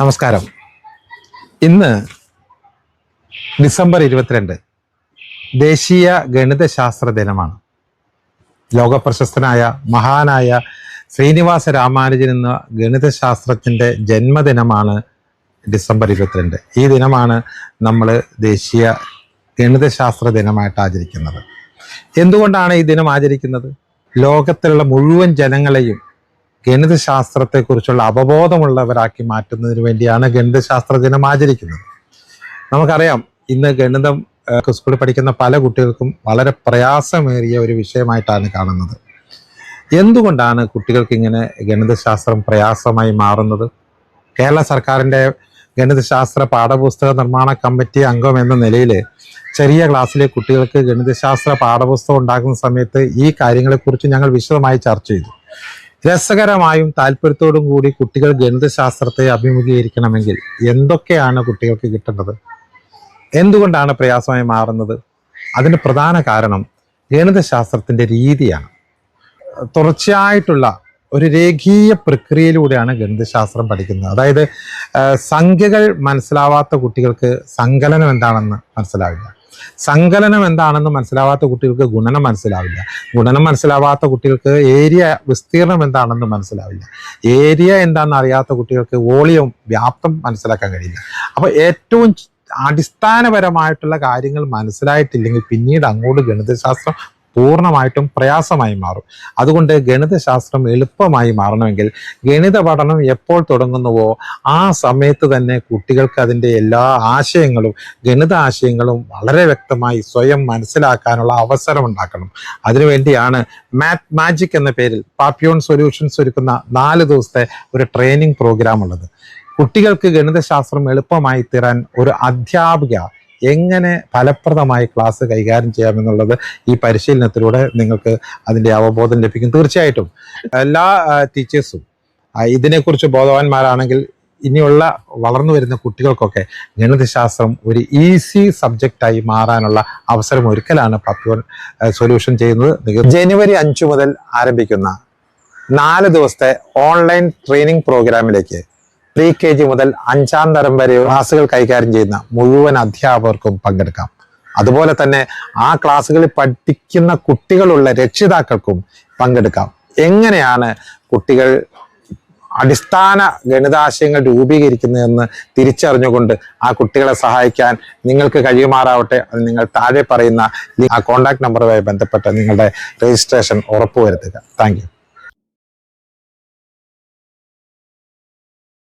നമസ്കാരം. ഇന്ന് ഡിസംബർ ഇരുപത്തിരണ്ട് ദേശീയ ഗണിതശാസ്ത്ര ദിനമാണ്. ലോകപ്രശസ്തനായ മഹാനായ ശ്രീനിവാസ രാമാനുജൻ എന്ന ഗണിതശാസ്ത്രത്തിന്റെ ജന്മദിനമാണ് ഡിസംബർ ഇരുപത്തിരണ്ട്. ഈ ദിനമാണ് നമ്മൾ ദേശീയ ഗണിതശാസ്ത്ര ദിനമായിട്ട് ആചരിക്കുന്നത്. എന്തുകൊണ്ടാണ് ഈ ദിനം ആചരിക്കുന്നത്? ലോകത്തിലുള്ള മുഴുവൻ ജനങ്ങളെയും ഗണിതശാസ്ത്രത്തെക്കുറിച്ചുള്ള അവബോധമുള്ളവരാക്കി മാറ്റുന്നതിന് വേണ്ടിയാണ് ഗണിതശാസ്ത്ര ദിനം ആചരിക്കുന്നത്. നമുക്കറിയാം ഇന്ന് ഗണിതം സ്കൂളിൽ പഠിക്കുന്ന പല കുട്ടികൾക്കും വളരെ പ്രയാസമേറിയ ഒരു വിഷയമായിട്ടാണ് കാണുന്നത്. എന്തുകൊണ്ടാണ് കുട്ടികൾക്ക് ഇങ്ങനെ ഗണിതശാസ്ത്രം പ്രയാസമായി മാറുന്നത്? കേരള സർക്കാരിന്റെ ഗണിതശാസ്ത്ര പാഠപുസ്തക നിർമ്മാണ കമ്മിറ്റി അംഗം എന്ന നിലയിൽ ചെറിയ ക്ലാസ്സിലെ കുട്ടികൾക്ക് ഗണിതശാസ്ത്ര പാഠപുസ്തകം ഉണ്ടാക്കുന്ന സമയത്ത് ഈ കാര്യങ്ങളെക്കുറിച്ച് ഞങ്ങൾ വിശദമായി ചർച്ച ചെയ്തു. രസകരമായും താല്പര്യത്തോടും കൂടി കുട്ടികൾ ഗണിതശാസ്ത്രത്തെ അഭിമുഖീകരിക്കണമെങ്കിൽ എന്തൊക്കെയാണ് കുട്ടികൾക്ക് കിട്ടേണ്ടത്? എന്തുകൊണ്ടാണ് പ്രയാസമായി മാറുന്നത്? അതിന് പ്രധാന കാരണം ഗണിതശാസ്ത്രത്തിന്റെ രീതിയാണ്. തുടർച്ചയായിട്ടുള്ള ഒരു രേഖീയ പ്രക്രിയയിലൂടെയാണ് ഗണിതശാസ്ത്രം പഠിക്കുന്നത്. അതായത് സംഖ്യകൾ മനസ്സിലാവാത്ത കുട്ടികൾക്ക് സങ്കലനം എന്താണെന്ന് മനസ്സിലാവില്ല. സങ്കലനം എന്താണെന്ന് മനസ്സിലാവാത്ത കുട്ടികൾക്ക് ഗുണനം മനസ്സിലാവില്ല. ഗുണനം മനസ്സിലാവാത്ത കുട്ടികൾക്ക് ഏരിയ വിസ്തീർണം എന്താണെന്ന് മനസ്സിലാവില്ല. ഏരിയ എന്താണെന്ന് അറിയാത്ത കുട്ടികൾക്ക് വോളിയം വ്യാപ്തം മനസ്സിലാക്കാൻ കഴിയില്ല. അപ്പോൾ ഏറ്റവും അടിസ്ഥാനപരമായിട്ടുള്ള കാര്യങ്ങൾ മനസ്സിലായിട്ടില്ലെങ്കിൽ പിന്നീട് അങ്ങോട്ട് ഗണിതശാസ്ത്രം പൂർണമായിട്ടും പ്രയാസമായി മാറും. അതുകൊണ്ട് ഗണിതശാസ്ത്രം എളുപ്പമായി മാറണമെങ്കിൽ ഗണിത പഠനം എപ്പോൾ തുടങ്ങുന്നുവോ ആ സമയത്ത് തന്നെ കുട്ടികൾക്ക് അതിന്റെ എല്ലാ ആശയങ്ങളും ഗണിത ആശയങ്ങളും വളരെ വ്യക്തമായി സ്വയം മനസ്സിലാക്കാനുള്ള അവസരം ഉണ്ടാക്കണം. അതിനുവേണ്ടിയാണ് മാത് മാജിക് എന്ന പേരിൽ പാപ്പിയോൺ സൊല്യൂഷൻസ് ഒരുക്കുന്ന നാല് ദിവസത്തെ ഒരു ട്രെയിനിങ് പ്രോഗ്രാം ഉള്ളത്. കുട്ടികൾക്ക് ഗണിതശാസ്ത്രം എളുപ്പമായി തീരാൻ ഒരു അധ്യാപിക എങ്ങനെ ഫലപ്രദമായി ക്ലാസ് കൈകാര്യം ചെയ്യാമെന്നുള്ളത് ഈ പരിശീലനത്തിലൂടെ നിങ്ങൾക്ക് അതിന്റെ അവബോധം ലഭിക്കും. തീർച്ചയായിട്ടും. എല്ലാ ടീച്ചേഴ്സും ഇതിനെക്കുറിച്ച് ബോധവാന്മാരാണെങ്കിൽ ഇനിയുള്ള വളർന്നു വരുന്ന കുട്ടികൾക്കൊക്കെ ഗണിതശാസ്ത്രം ഒരു ഈസി സബ്ജക്റ്റായി മാറാനുള്ള അവസരം ഒരുക്കലാണ് പപ്യോൺ സൊല്യൂഷൻ ചെയ്യുന്നത്. ജനുവരി അഞ്ചു മുതൽ ആരംഭിക്കുന്ന നാല് ദിവസത്തെ ഓൺലൈൻ ട്രെയിനിങ് പ്രോഗ്രാമിലേക്ക് പ്രീ കെ ജി മുതൽ അഞ്ചാം തരം വരെ ക്ലാസ്സുകൾ കൈകാര്യം ചെയ്യുന്ന മുഴുവൻ അധ്യാപകർക്കും പങ്കെടുക്കാം. അതുപോലെ തന്നെ ആ ക്ലാസ്സുകളിൽ പഠിക്കുന്ന കുട്ടികളുള്ള രക്ഷിതാക്കൾക്കും പങ്കെടുക്കാം. എങ്ങനെയാണ് കുട്ടികൾ അടിസ്ഥാന ഗണിതാശയങ്ങൾ രൂപീകരിക്കുന്നതെന്ന് തിരിച്ചറിഞ്ഞുകൊണ്ട് ആ കുട്ടികളെ സഹായിക്കാൻ നിങ്ങൾക്ക് കഴിയുമാറാവട്ടെ അത് നിങ്ങൾ താഴെ പറയുന്ന ആ കോൺടാക്ട് നമ്പറുമായി ബന്ധപ്പെട്ട് നിങ്ങളുടെ രജിസ്ട്രേഷൻ ഉറപ്പുവരുത്തുക. താങ്ക്